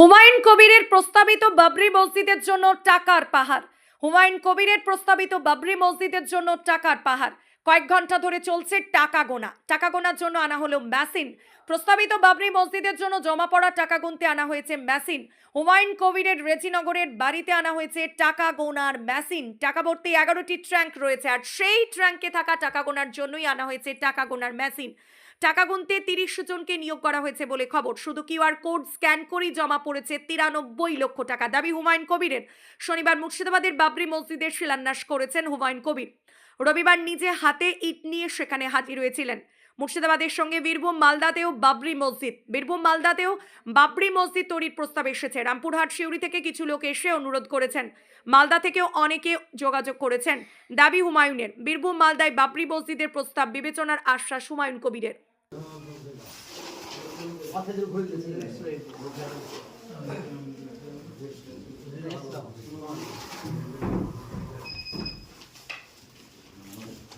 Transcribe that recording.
হুমায়ুন কবিরের প্রস্তাবিত বাবরি মসজিদের জন্য টাকার পাহাড়। হুমায়ুন কবিরের প্রস্তাবিত বাবরি মসজিদের জন্য টাকার পাহাড়। কয়েক ঘণ্টা ধরে চলছে টাকা গোনা। টাকা গোনার জন্য আনা হলো মেশিন। প্রস্তাবিত বাবরি মসজিদের জন্য জমা পড়া টাকা গুনতে আনা হয়েছে মেশিন। হুমায়ুন কবিরের রেজিনগরের বাড়িতে আনা হয়েছে টাকা গোনার মেশিন। টাকা ভর্তি এগারোটি ট্র্যাঙ্ক রয়েছে আর সেই ট্র্যাঙ্কে থাকা টাকা গোনার জন্যই আনা হয়েছে টাকা গোনার মেশিন। টাকা গুনতে তিরিশ জনকে নিয়োগ করা হয়েছে বলে খবর। শুধু কিউআর কোড স্ক্যান করেই জমা পড়েছে তিরানব্বই লক্ষ টাকা। দাবি হুমায়ুন কবিরের। শনিবার মুর্শিদাবাদের বাবরি মসজিদের শিলান্যাস করেছেন হুমায়ুন কবির। রবিবার নিজে হাতে ইট নিয়ে সেখানে হাজির হয়েছিলেন। মুর্শিদাবাদের সঙ্গে বীরভূম মালদাতেও বাবরি মসজিদ। বীরভূম মালদাতেও বাবরি মসজিদ তৈরির প্রস্তাব এসেছে। রামপুরহাট শিউরি থেকে কিছু লোক এসে অনুরোধ করেছেন। মালদা থেকেও অনেকে যোগাযোগ করেছেন দাবি হুমায়ুনের। বীরভূম মালদায় বাবরি মসজিদের প্রস্তাব, বিবেচনার আশ্বাস হুমায়ুন কবিরের।